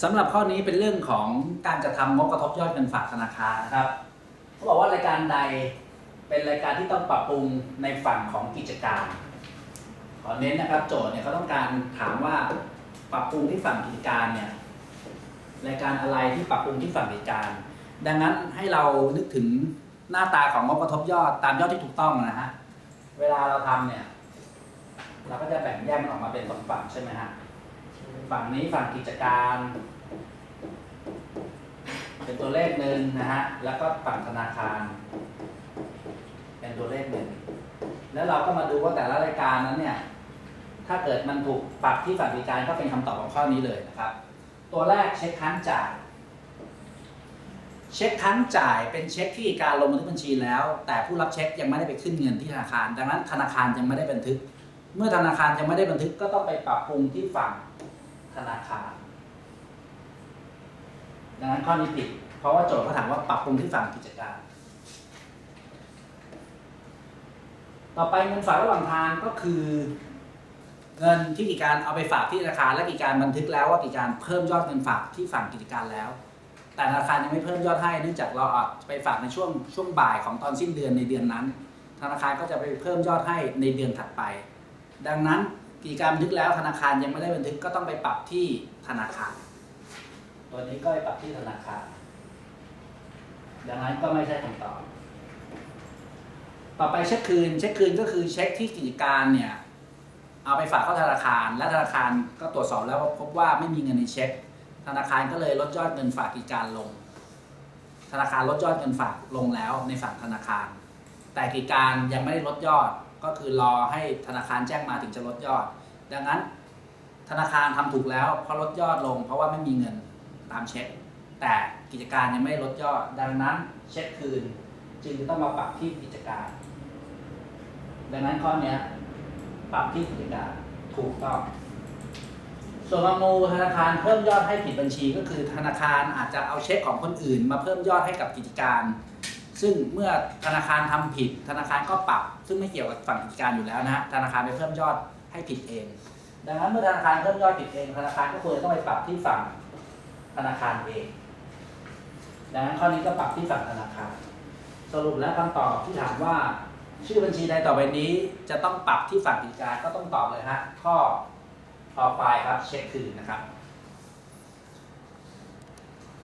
สำหรับข้อนี้เป็นเรื่องของการจะทำงบกระทบยอดเงินฝากธนาคารนะครับเขาบอกว่ารายการใดเป็นรายการที่ต้องปรับปรุงในฝั่งของกิจการ ขอเน้นนะครับ โจทย์เนี่ยเขาต้องการถามว่าปรับปรุงที่ฝั่งกิจการเนี่ยรายการอะไรที่ปรับปรุงที่ฝั่งกิจการ ดังนั้นให้เรานึกถึงหน้าตาของงบกระทบยอดตามยอดที่ถูกต้องนะฮะเวลาเราทำเนี่ยเราก็จะแบ่งแยกมันออกมาเป็นสองฝั่งใช่ไหมฮะ ฝั่งนี้ฝั่งกิจการ เป็นตัวเลขหนึ่งนะฮะ แล้วก็ฝั่งธนาคาร เป็นตัวเลขหนึ่ง แล้วเราก็มาดูว่าแต่ละรายการนั้นเนี่ย ถ้าเกิดมันถูกปรับที่ฝั่งกิจการก็เป็นคำตอบของข้อนี้เลยนะครับ ตัวแรกเช็คค้างจ่าย เช็คค้างจ่ายเป็นเช็คที่การลงบันทึกบัญชีแล้ว แต่ผู้รับเช็คยังไม่ได้ไปขึ้นเงินที่ธนาคาร ดังนั้นธนาคารยังไม่ได้บันทึก เมื่อธนาคารยังไม่ได้บันทึกก็ต้องไปปรับปรุงที่ฝั่ง ธนาคาร ดังนั้นข้อนี้ผิด เพราะว่าโจทย์เขาถามว่าปรับปรุงที่ฝั่งกิจการ ต่อไปเงินฝากระหว่างทางก็คือ เงินที่กิจการเอาไปฝากที่ธนาคารและกิจการบันทึกแล้วว่ากิจการเพิ่มยอดเงินฝากที่ฝั่งกิจการแล้ว แต่ธนาคารยังไม่เพิ่มยอดให้เนื่องจากเราเอาไปฝากในช่วงช่วงบ่ายของตอนสิ้นเดือนในเดือนนั้น ธนาคารก็จะไปเพิ่มยอดให้ในเดือนถัดไป ดังนั้น กิจการบันทึกแล้วธนาคารยังไม่ได้บันทึกก็ต้องไปปรับที่ธนาคาร ตัวนี้ก็ไปปรับที่ธนาคาร ดังนั้นก็ไม่ใช่คำตอบ ต่อไปเช็คคืน เช็คคืนก็คือเช็คที่กิจการเนี่ยเอาไปฝากเข้าธนาคาร และธนาคารก็ตรวจสอบแล้วพบว่าไม่มีเงินในเช็ค ธนาคารก็เลยลดยอดเงินฝากกิจการลง ธนาคารลดยอดเงินฝากลงแล้วในฝั่งธนาคาร แต่กิจการยังไม่ได้ลดยอด ก็คือรอให้ธนาคารแจ้งมาถึงจะลดยอด ดังนั้น ธนาคารทำถูกแล้วเพราะลดยอดลง เพราะว่าไม่มีเงินตามเช็ค แต่กิจการยังไม่ลดยอด ดังนั้นเช็คคืน จึงจะต้องมาปรับที่กิจการ ดังนั้นข้อนี้ปรับที่กิจการถูกต้องส่วนบางมูธนาคารเพิ่มยอดให้ผิดบัญชีก็คือธนาคารอาจจะเอาเช็คของคนอื่น มาเพิ่มยอดให้กับกิจการ ซึ่งเมื่อธนาคารทำผิด ธนาคารก็ปรับ ซึ่งไม่เกี่ยวกับฝั่งกิจการอยู่แล้วนะฮะธนาคารไปเพิ่มยอดให้ผิดเอง ดังนั้นเมื่อธนาคารเพิ่มยอดผิดเอง ธนาคารก็ควรจะต้องไปปรับที่ฝั่งธนาคารเอง ดังนั้นข้อนี้ก็ปรับที่ฝั่งธนาคาร สรุปแล้วคำตอบที่ถามว่า ชื่อบัญชีใดต่อไปนี้จะต้องปรับที่ฝั่งกิจการก็ต้องตอบเลยฮะข้อต่อไปครับเช็คคืนนะครับ